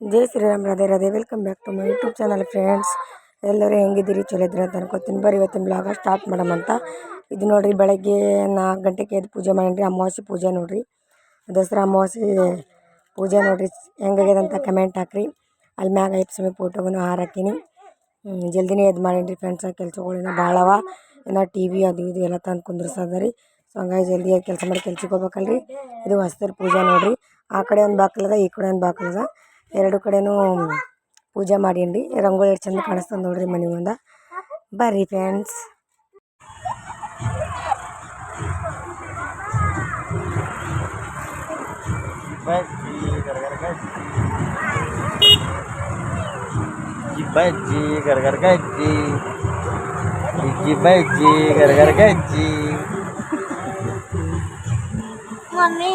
Jai Shriram Radhe Radhe welcome back to my YouTube channel friends ಎಲ್ಲರೂ ಹೆಂಗಿದ್ದೀರಿ? ಚಲೋ ಇದ್ದೀರಿ ಅಂತ ಅನ್ಕೋತೀನಿ. ಬರ್ರಿ ಇವತ್ತಿನ ಬ್ಲಾಗ ಸ್ಟಾರ್ಟ್ ಮಾಡಮಂತ ಇದು ನೋಡಿರಿ ಬೆಳಗ್ಗೆ ನಾಲ್ಕು ಗಂಟೆಗೆ ಎದ್ದು ಪೂಜೆ ಮಾಡೀನಿ ಅಮಾವಾಸ್ಯೆ ಪೂಜೆ ನೋಡಿರಿ. ದಸರಾ ಅಮಾವಾಸ್ಯೆ ಪೂಜೆ ನೋಡಿರಿ. ಹೆಂಗಾಗ್ಯದ ಅಂತ ಕಮೆಂಟ್ ಹಾಕ್ರಿ. ಅಲ್ಲಿ ಮ್ಯಾಗ ಐಪ್ ಸಮಯ ಫೋಟೋಗೂ ಹಾರ ಹಾಕೀನಿ ಹ್ಮ್, ಜಲ್ದಿನೇ ಎದ್ದು ಮಾಡೀನಿ ಫ್ರೆಂಡ್ಸ ಕೆಲಸಗಳಿನ ಭಾಳ ಅವ. ಇನ್ನು ಟಿ ವಿ ಅದು ಇದು ಎಲ್ಲ ತಂದು ಕುಂದ್ರಸದ ರೀ. ಸೊ ಹಂಗಾಗಿ ಜಲ್ದಿ ಕೆಲಸ ಮಾಡಿ ಕೆಲ್ಸಕ್ಕೆ ಹೋಗ್ಬೇಕಲ್ರಿ. ಇದು ಹೊಸ್ದರ್ ಪೂಜೆ ನೋಡಿರಿ. ಆ ಕಡೆ ಒಂದು ಬಾಕಲದ ಈ ಕಡೆ ಒಂದು ಬಾಕ್ಲದ ಎರಡು ಕಡೆನೂ ಪೂಜೆ ಮಾಡೀನಿ ರಂಗೋಲಿ ಎಷ್ಟು ಚಂದ ಕಾಣಿಸ್ತದೆ ನೋಡ್ರಿ ಮನೆ ಮುಂದೆ ಬರ್ರಿ ಫ್ರೆಂಡ್ಸ್ ಬಜ್ಜಿ ಗರ್ಗರ್ ಗಜ್ಜಿ ಬಜ್ಜಿ ಬಜ್ಜಿ ಗರ್ಗರ್ ಗಜ್ಜಿ ಮಮ್ಮಿ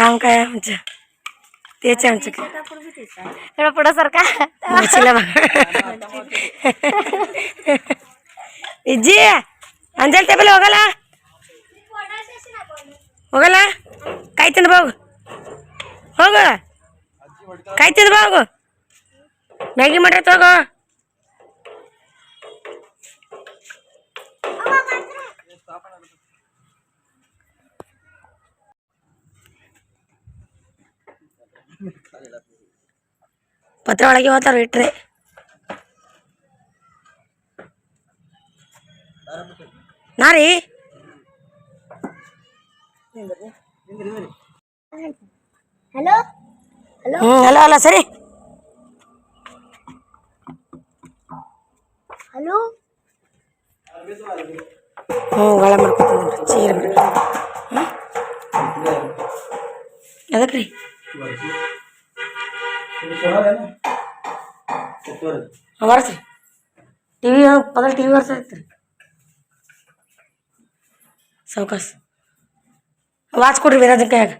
काम काय आहे आमचं तेच आहे आमचं थोडं पुढं सरका मच्छीला ಇಜ್ಜಿ ಅಂಜಲ್ ಟೇಬಲ್ ಹೋಗಲ್ಲ ಹೋಗಲ್ಲ ಕಾಯಿ ತಿಂದು ಹೋಗು ಹೋಗು ಕಾಯಿ ತಿಂದು ಹೋಗು ಮ್ಯಾಗಿ ಮಾಡ್ರಿ ಹೋಗು ಪತ್ರ ಒಳಗೆ ಹೋಗ್ತಾರ ಇಟ್ರೆ ನಾರಿ ಹಲೋ ಹಲೋ ಹಲೋ ಸರಿ ಹಲೋ ಹ್ಞೂ ಗಳ ಮಾಡ್ಕೊತೀನಿ ಚೀರ ಬಿಡ್ರಿ ಅದಕ್ಕೆ ರೀ ವರ್ಸ್ರಿ ಟಿ ವಿ ಪದ ಟಿ ವಿ ವರ್ಸ ಐತ್ರಿ ಸಾವ್ಕಾಸ್ ವಾಚ್ ಕೊಡ್ರಿ ವಿರಾಜನ್ ಕೈಯಾಗ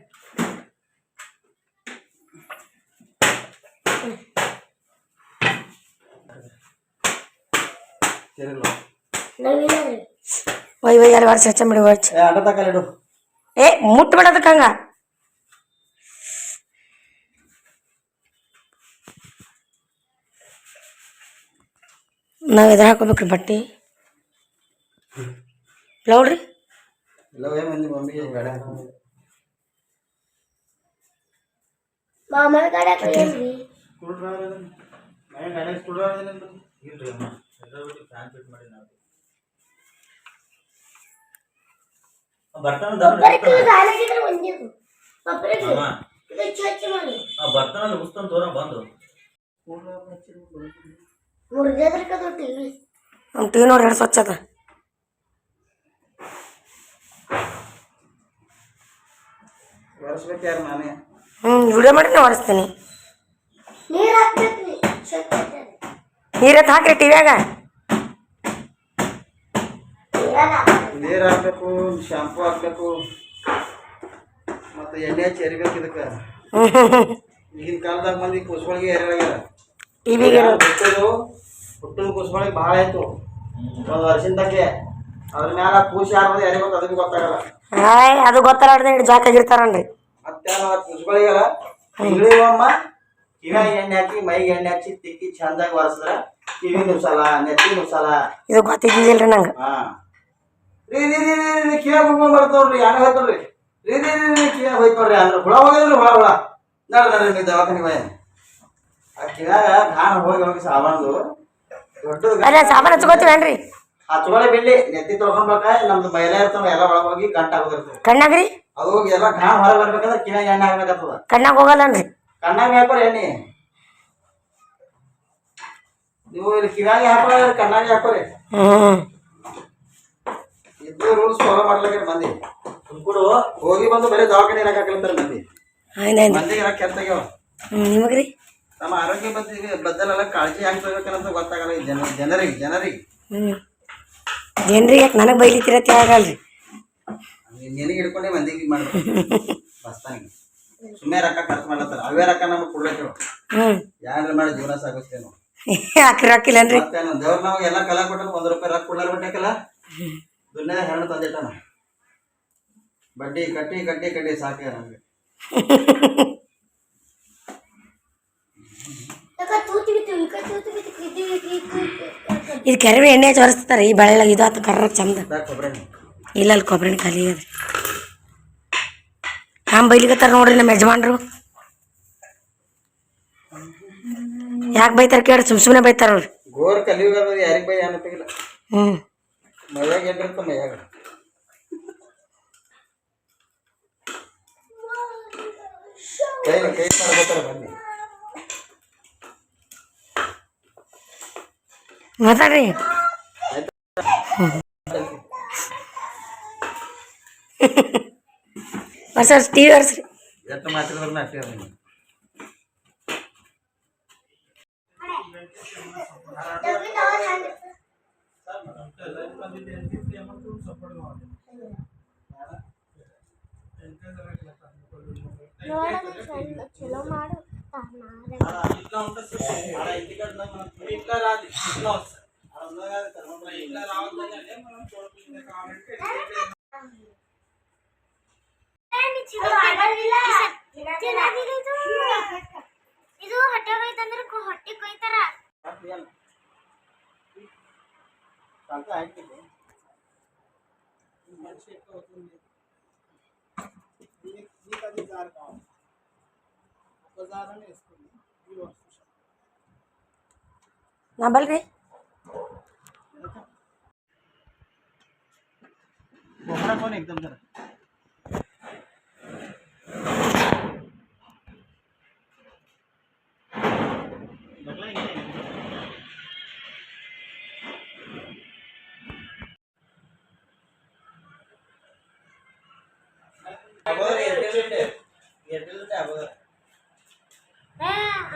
ಒಯ್ ಒಯ್ ಅಲ್ಲಿ ವರ್ಷ ಹೆಚ್ಚ ಮಾಡಿ ವಾಚ್ ಏ ಆಟ ನಾವು ಎದುರು ಹಾಕೋಬೇಕ್ರಿ ಬಟ್ಟೆ ಲೌಡ್ರಿ ಮಾಮನ ಗಾಡಿ ಹಾಕ್ರಿ ಬರ್ತಾನ ಮುಗಿಸ್ತಾನ ತೋರ ಬಂದು ನಮ್ಮ ಟಿವಿ ನೋಡಿ ಎರಡು ಸ್ವಚ್ಛ ಅದ. ಹ್ಞೂ ವಿಡಿಯೋ ಮಾಡಿದ್ರೆ ಒರೆಸ್ತೀನಿ. ನೀರತ್ ಹಾಕ್ರಿ ಟಿವ್ಯಾಗ ನೀರು ಹಾಕ್ಬೇಕು ಶಾಂಪು ಹಾಕ್ಬೇಕು ಮತ್ತೆ ಎಣ್ಣೆ ಹಚ್ಚಿ ಎರಿಬೇಕು ಇದಕ್ಕೆ. ಈಗಿನ ಕಾಲದಾಗ ಮಂದಿ ಕೂಸ್ಗಳಿಗೆ ಎರಿಯಾಗ್ಯಾರ ಟಿವಿಗೆ ಹುಟ್ಟೋದು ಹುಟ್ಟದ ಕುಸ್ಗಳಿಗೆ ಭಾಳ ಆಯ್ತು. ಒಂದು ವರ್ಷದಿಂದಕ್ಕೆ ಅದ್ರ ಮ್ಯಾಲ ಕೂಸಿ ಆಡ್ಬೋದು ಯಾರಿಗೆ ಗೊತ್ತ ಅದಕ್ಕೆ ಗೊತ್ತಾಗಲ್ಲ. ಹಾಯ್ ಅದು ಗೊತ್ತಾರಾಡ್ದೆ ಹಿಡಿದು ಜಾಕಾಗಿರ್ತಾರನ್ರಿ ಮತ್ತೆ ಕುಸ್ಗಳಿಗೆಲ್ಲ ತಿಂಗಳಿಗೊಮ್ಮ ಕಿವಿಯಾಗ ಎಣ್ಣೆ ಹಾಕಿ ಮೈಗೆ ಎಣ್ಣೆ ಹಚ್ಚಿ ತಿಕ್ಕಿ ಚಂದಾಗಿ ಒರೆಸಿದ್ರ ಕಿವಿ ನುಸಲ ನೆತ್ತಿ ನುಸಲ ಇದು ಗೊತ್ತಿದ್ದಿಲ್ರಿ ನಂಗೆ. ಹಾ. ರೀ ರೀ ರೀ ರೀ ರೀ ಯಾರು ಮುಗ್ಕೊಂಡ್ ಬರ್ತಾವ್ರಿ ಹಂಗ ಹೋಯ್ತಲ್ರಿ ರೀ ರೀ ರೀ ರೀ ಕಿವ್ಯಾಗ ಹೋಯ್ತವ್ರಿ ಅಂದ್ರೆ ಹುಳ ಹೋಗಿದ್ರಿ ಹುಳ ಹುಳ. ನಡ್ರಿ ನಡ್ರಿ ನೀವು ದವಾಖಾನಿಗೆ ನಾನು ಆ ಹೋಗಿ ಹೋಗಿ ಸಾಮಾನು ದೊಡ್ಡದು ಅಲ್ಲ ಹಚ್ಕೋತೀವೇನ್ರಿ ಬಿಡ್ಲಿ ನೆತ್ತಿ ತೊಳ್ಕೊಂಡ್ಬೇಕ ನಮ್ದು ಇರ್ತಾವ ಎಲ್ಲ ಒಳಗೆ ಹೋಗಿ ಗಂಟ ಆಗೋದಿರ್ತದೆ. ಕಣ್ಣಾಗ್ರಿ? ಅದು ಹೋಗಿ ಎಲ್ಲ ಗಾಣ ಹೊರಗೆ ಬರ್ಬೇಕಂದ್ರೆ ಎಣ್ಣೆ ಹಾಕ್ಬೇಕಾಗ್ತದ. ಕಣ್ಣಾಗ ಹೋಗಲ್ಲನ್ರಿ? ಕಣ್ಣಾಗ ಹಾಕೋರಿ ಎಣ್ಣೆ. ನೀವು ಇಲ್ಲಿ ಕಿವ್ಯಾಗೆ ಹಾಕೋರಿ ಕಣ್ಣಾಗೆ ಹಾಕೋರಿ ಹ್ಞೂ ಇದ್ದು ರೂಲ್ಸ್ ಫಾಲೋ ಮಾಡ್ಲಾಗ್ಯಾರ ಮಂದಿ ಸುಮ್ಕುಡು ಹೋಗಿ ಬಂದು ಬರೀ ದವಾಖಾನೆ ಹಾಕಲಂತಾರ ಮಂದಿ. ಮಂದಿಗೆ ಹ್ಞೂ ತಮ್ಮ ಆರೋಗ್ಯ ಬಗ್ಗೆ ಬದ್ದಲೆಲ್ಲ ಕಾಳಜಿ ಹೆಂಗ್ ತಗೋಬೇಕಂತ ಗೊತ್ತಾಗಲ್ಲ ಈ ಜನ ಜನರಿಗೆ ಜನರಿಗೆ. ಹ್ಞೂ ಜನರಿಗೆ ಯಾಕೆ ನನಗೆ ಬೈಲಿತ್ತಿರತ್ತೆ ಆಗಲ್ರಿ ನಿನಗೆ ಹಿಡ್ಕೊಂಡೆ ಮಂದಿಗೆ ಮಾಡ್ಬೇಕು. ಬಸ್ತಾನಿಗೆ. ಸುಮ್ಮನೆ ರೊಕ್ಕ ಖರ್ಚು ಮಾಡ್ಲತ್ತಾರ. ಅವೇ ರೊಕ್ಕ ನಮಗೆ ಕೊಡ್ಬೇಕು ಹ್ಞೂ ಯಾರ ಮಾಡಿ ಜೀವನ ಸಾಗಿಸ್ತೇನು ಯಾಕೆ ರೊಕ್ಕಿಲ್ಲನ್ರಿ ಮತ್ತೇನು ದೇವ್ರ ನಮಗೆ ಎಲ್ಲ ಕಲಾ ಕೊಟ್ಟನು ಒಂದ್ ರೂಪಾಯಿ ರೊಕ್ಕ ಕೊಡ್ಲಾರ ಬಿಟ್ಟಕಲ್ಲ ದುನ್ನೆ ಹೆಣ್ಣು ತಂದಿಟ್ಟಾನ. ಬಡ್ಡಿ ಕಟ್ಟಿ ಕಟ್ಟಿ ಕಟ್ಟಿ ಸಾಕೆ ನಮಗೆ. ಇದು ಕೆರವೆ ಎಣ್ಣೆ ಚೊರಸ್ತಾರೆ ಈ ಬೆಳ್ಳ ಇದು ಆತು ಕರ್ರ ಚಂದ. ಇಲ್ಲ ಅಲ್ಲಿ ಕೊಬ್ಬರಿ ಖಾಲಿ ಅದ ಹ್ಯಾಂಗ ಬೈಲಿಕತ್ತಾರ ನೋಡ್ರಿ ನಮ್ಮ ಯಜಮಾನ್ರು. ಯಾಕೆ ಬೈತಾರ ಕೇಳಿ ಸುಮ್ ಸುಮ್ಮನೆ ಬೈತಾರ ಅವ್ರು ಗೋರ್ ಕಲಿಯುಗ ಯಾರಿಗ್ ಬೈ ಅನ್ನಪ್ಪಿಲ್ಲ ಹ್ಞೂ ಮೈಯಾಗ ಏನ್ರಿರ್ತ ಮೈಯಾಗ. ಕೈ ಕೈ ಮಾಡ್ಕೋತಾರ ಬನ್ನಿ. ಮಾತಾಡ್ರಿ ಬರ್ಸರ್ ಟಿ ವಿ ಬರ್ಸ್ರಿ ಎಷ್ಟು ಮಾತಾಡಿದ್ರು ಅಷ್ಟೇ ಅದ ನೀವು. ಡಬ್ಬಿನ ಅವರ್ ಹ್ಯಾಂಡ್ ನೋಡೋದು ಚಲೋ ಚಲೋ ಮಾಡು ಇದು ಹೊಟ್ಟೆ ಕೊಯ್ತಂದ್ರೆ ಹೊಟ್ಟೆ ಕೊಯ್ತಾರ బజార్ వేసుకోండి నబల్ రే बोखरा कौन एकदम जरा अब ये बिल दे ये बिल दे अब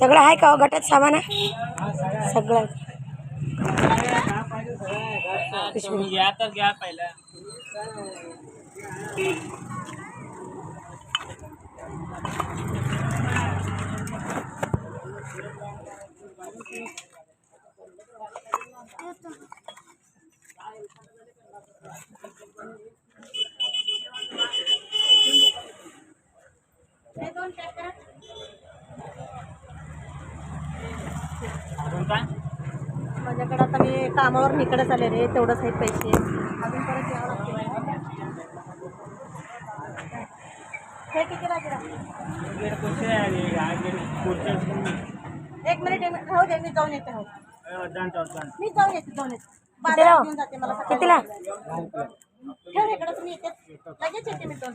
सगळं आहे का हो गटात सामान सगळं आहे. घ्या पहिला कामावर इकडेच आले रे तेवढंच आहेत पैसे. अजून परत यावं लागते हे हा एक मिनिट एक मिनिट. दे मी जाऊन येते हो मी जाऊन येते जाऊन येते. बाजारात घेऊन जाते मला सकाळी. कितीला? ठेव इकडे तुम्ही येते. लगेच येते मी दोन.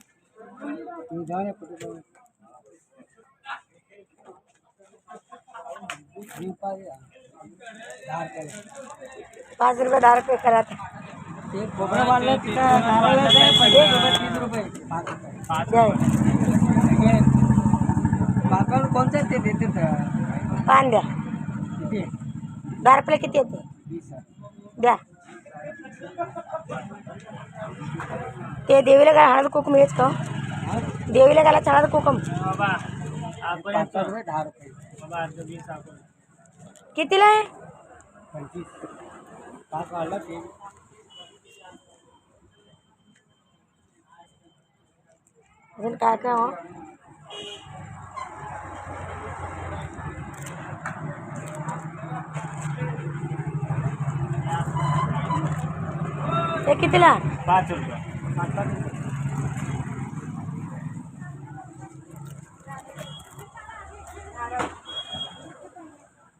पाच रुपये रुपये। करा आता. द्या. कोणते ते देते पान द्या दहा रुपये किती येते द्या ते देवीला काय हळद कुकुम येच का देवीला घालायचं हळद कुकुम। बाबा आपण दहा रुपये कितीला आहे? अजून काय काय हो? हे कितीला पाच रुपये.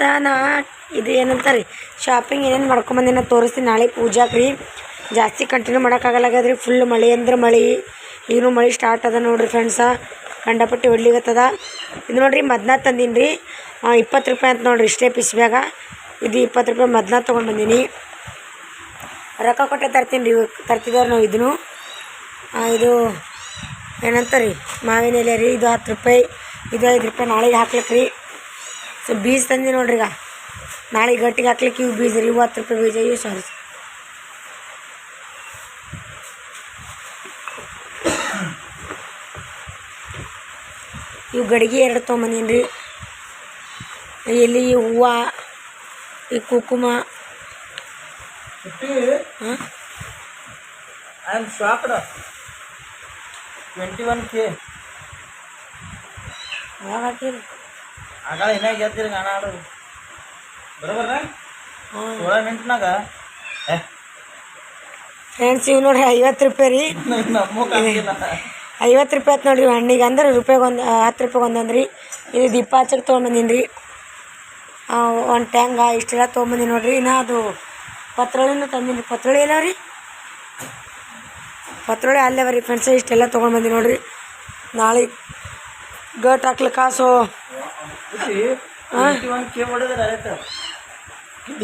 ತಾನ, ಇದು ಏನಂತಾರೆ? ಶಾಪಿಂಗ್ ಏನೇನು ಮಾಡ್ಕೊಂಬಂದಿನ ತೋರಿಸ್ತೀನಿ. ನಾಳೆ ಪೂಜಾಕ್ಕೆ ರೀ ಜಾಸ್ತಿ ಕಂಟಿನ್ಯೂ ಮಾಡೋಕ್ಕಾಗಲ್ಲಾಗದ್ರಿ ಫುಲ್ ಮಳೆ ಅಂದ್ರೆ ಮಳೆ. ಈಗಲೂ ಮಳೆ ಸ್ಟಾರ್ಟ್ ಅದ ನೋಡ್ರಿ ಫ್ರೆಂಡ್ಸ ಕಂಡಪಟ್ಟಿ ಹೊಡ್ಲಿಗತ್ತದ ಇದು ನೋಡ್ರಿ ಮದ್ನ ತಂದೀನಿ ರೀ ಇಪ್ಪತ್ತು ರೂಪಾಯಿ ಅಂತ ನೋಡ್ರಿ ಇಷ್ಟೇ ಪಿಸ್ಬ್ಯಾಗ ಇದು ಇಪ್ಪತ್ತು ರೂಪಾಯಿ ಮದ್ನ ತೊಗೊಂಡು ಬಂದೀನಿ. ರೊಕ್ಕ ಕೊಟ್ಟೆ ತರ್ತೀನಿ ರೀ ತರ್ತಿದ್ದಾರೆ ನಾವು ಇದನ್ನು ಇದು ಏನಂತಾರೆ ಮಾವಿನ ಎಲೆ ರೀ ಇದು ಹತ್ತು ರೂಪಾಯಿ ಇದು ಐದು ರೂಪಾಯಿ ನಾಳೆಗೆ ಹಾಕ್ಲಿಕ್ಕೆ ರೀ. ಸೊ ಬೀಜ ತಂದಿ ನೋಡ್ರಿ ಈಗ. ನಾಳೆ ಗಟ್ಟಿಗೆ ಹಾಕ್ಲಿಕ್ಕೆ ಇವು ಬೀಜ ರೀ ಇವು ಹತ್ತು ರೂಪಾಯಿ ಬೀಜ ಇವು ಸಾರಿ. ಇವು ಗಡಿಗೆ ಎರಡು ತೊಗೊಂಬಂದೀನಿ ರೀ. ಎಲ್ಲಿ ಹೂವು ಈ ಕುಕುಮ. ಹಾಂ? I am shocked twenty one K ಯಾವಾಗ ಹಾಕಿರಿ ಆಗಳ ಏನಾಗ ಗೆದ್ದಿರಿ ಗಾಣ ಆಡೋದು ಬರೋಬರ್ರ ಸೋಳ ಮಿನಿಟ್ನಾಗ ಫ್ರೆಂಡ್ಸ್ ಇವು ನೋಡ್ರಿ ಐವತ್ತು ರೂಪಾಯಿ ರೀ. ಐವತ್ತು ರೂಪಾಯಿ ಆಯ್ತು ನೋಡ್ರಿ ಹಣ್ಣಿಗೆ. ಅಂದ್ರೆ ರೂಪಾಯಿಗೆ ಒಂದು ಹತ್ತು ರೂಪಾಯಿಗೆ ಒಂದೊಂದು ರೀ ಇದು ದೀಪ ಹಚ್ಚಕ್ಕೆ ತೊಗೊಂಬಂದಿನಿ ರೀ ಒಂದು ಟ್ಯಾಂಗ ಇಷ್ಟೆಲ್ಲ ತೊಗೊಂಬಂದಿನಿ ನೋಡ್ರಿ. ಇನ್ನು ಅದು ಪತ್ರೊಳಿನೂ ತಂದೀನಿ ಪತ್ರೊಳಿ ಎಲ್ಲ ಪತ್ರೊಳಿ ಅಲ್ಲೇ ಬರೀ ಫ್ರೆಂಡ್ಸ್ ಇಷ್ಟೆಲ್ಲ ತೊಗೊಂಡು ನೋಡ್ರಿ. ನಾಳೆ ಗಟ್ ಹಾಕ್ಲಿಕ್ಕೆ ಕಾಸು.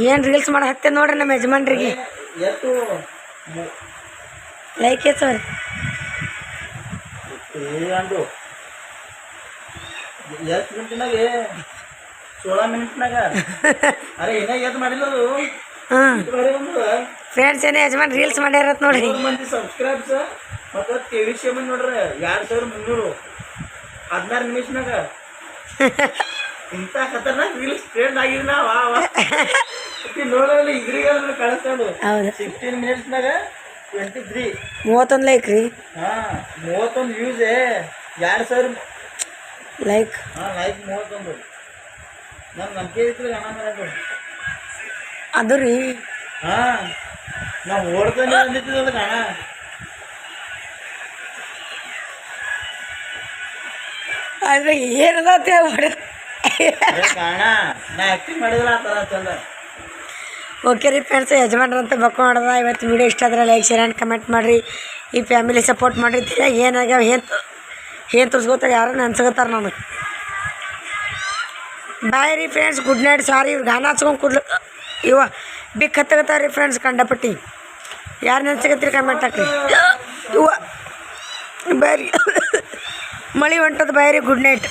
ಏನು ರೀಲ್ಸ್ ಮಾಡಿ ಹತ್ತೆ ನೋಡ್ರಿ ನಮ್ಮ ಯಜಮಾನ್ರಿಗೆ. ಲೈಕ್ ಐತ್ರಿ ಏ ಅಂದು ಎಷ್ಟು ಮಿನಿಟ್ನಾಗ ಸೋಳ ಮಿನಿಟ್ನಾಗ ಅರೆ ಎದ್ದು ಮಾಡಿಲ್ಲ ಅದು? ಬಂದು ಫ್ರೆಂಡ್ಸ್ ಏನೇ ಯಜಮಾನ್ ರೀಲ್ಸ್ ಮಾಡ್ಯಾರತ್ ನೋಡ್ರಿ ಮಂದಿ ಸಬ್ಸ್ಕ್ರೈಬ್ಸ್ ಮತ್ತು ಮಂದಿ ನೋಡ್ರಿ ಎರಡು ಸಾವಿರ ಮುನ್ನೂರು. ಹದಿನಾರು ನಿಮಿಷನಾಗ. ಇಂಥ ಖತರ್ನಾಕ್ ರೀಲ್ಸ್ ಟ್ರೆಂಡ್ ಆಗಿದ್ನ ವಾ ವಾ. ನೋಡಲ್ಲ ಇದ್ರಿಗೆಲ್ಲ ಕಳಿಸ್ತಾಡು ಹೌದು. ಸಿಕ್ಸ್ಟೀನ್ ಮಿನಿಟ್ಸ್ನಾಗ ಟ್ವೆಂಟಿ ತ್ರೀ ಮೂವತ್ತೊಂದು ಲೈಕ್ ರೀ. ಹಾಂ ಮೂವತ್ತೊಂದು ವ್ಯೂಸೇ ಎರಡು ಸಾವಿರ ಲೈಕ್ ಹಾಂ ಲೈಕ್ ಮೂವತ್ತೊಂದು. ನಮ್ಮ ನಂಬಿಕೆ ಅದು ರೀ. ಹಾಂ. ನಾವು ಓಡ್ತಾನೆ ಬಂದಿದ್ದಲ್ಲ ಗಣ ಆದ್ರೆ ಏನದ ಹೊಡೆ ಗಣ ನಾ ಆ್ಯಕ್ಟಿಂಗ್ ಮಾಡಿದ್ರೆ ಆ ಥರ ಚಂದ. ಓಕೆ ರೀ ಫ್ರೆಂಡ್ಸ್ ಯಜಮಾನ್ರಂತ ಬಕ್ಕ ಮಾಡೋದ ಇವತ್ತು ವಿಡಿಯೋ ಇಷ್ಟ ಆದ್ರೆ ಲೈಕ್ ಶೇರ್ ಆ್ಯಂಡ್ ಕಮೆಂಟ್ ಮಾಡಿರಿ. ಈ ಫ್ಯಾಮಿಲಿ ಸಪೋರ್ಟ್ ಮಾಡಿರಿ. ಏನಾಗ್ಯಾವ ಏನು ಏನು ತೋರಿಸ್ಕೋತಾರೆ ಯಾರನ್ನ ಅನ್ಸ್ಕೊತಾರೆ ನಮಗೆ. ಬಾಯ್ ರೀ ಫ್ರೆಂಡ್ಸ್ ಗುಡ್ ನೈಟ್ ಸಾರಿ ಇವ್ರು ಗಾನ ಹಚ್ಕೊಂಡು ಕುಡ್ಲ ಇವ ಬಿಕ್ ರೀ ಫ್ರೆಂಡ್ಸ್ ಕಂಡಪಟ್ಟಿ. ಯಾರು ನೆನ್ಸಕತ್ತೀರಿ ಕಮೆಂಟ್ ಹಾಕ್ರಿ. ಇವ, ಬೈರಿ. ಮಳೆ ಹೊಂಟದ ಬೈರಿ ಗುಡ್ ನೈಟ್